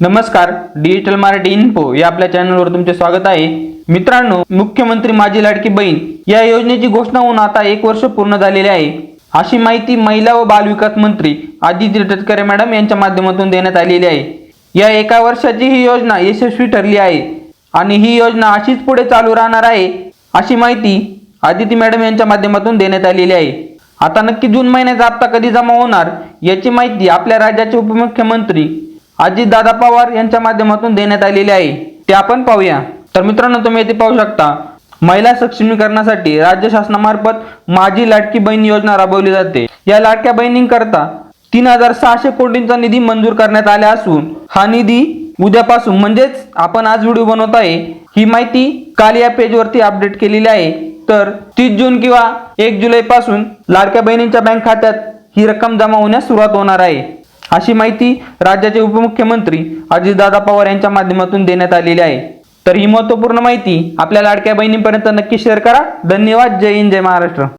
नमस्कार digital Marathi info या आपल्या चॅनलवर तुमचे स्वागत आहे. मित्रांनो मुख्यमंत्री माझी लाडकी बहीण या योजनेची घोषणा होऊन आता एक वर्ष पूर्ण झालेले आहे. अशी माहिती महिला व बालविकास मंत्री आदिती तटकरे मॅडम यांच्या माध्यमातून देण्यात आलेली आहे. या एका वर्षाची ही योजना यशस्वी ठरली आहे आणि ही योजना अशीच पुढे चालू राहणार आहे अशी माहिती आदिती मॅडम यांच्या माध्यमातून देण्यात आलेली आहे. आता नक्की जून महिन्याचा हप्ता कधी जमा होणार याची माहिती आपल्या राज्याचे उपमुख्यमंत्री अजितदादा पवार यांच्या माध्यमातून देण्यात आलेली आहे. ते आपण पाहूया. तर मित्रांनो तुम्ही येथे पाहू शकता महिला सक्षमीकरणासाठी राज्य शासनामार्फत माझी लाडकी बहीण योजना राबवली जाते. या लाडक्या बहिणींकरता तीन हजार सहाशे कोटींचा निधी मंजूर करण्यात आला असून हा निधी उद्यापासून म्हणजेच आपण आज व्हिडिओ बनवत आहे ही माहिती काल या पेजवरती अपडेट केलेली आहे. तर तीस जून किंवा एक जुलै पासून लाडक्या बहिणींच्या बँक खात्यात ही रक्कम जमा होण्यास सुरुवात होणार आहे. अशी माहिती राज्याचे उपमुख्यमंत्री अजितदादा पवार यांच्या माध्यमातून देण्यात आलेली आहे. तर ही महत्त्वपूर्ण माहिती आपल्या लाडक्या बहिणींपर्यंत नक्की शेअर करा. धन्यवाद. जय हिंद जय महाराष्ट्र.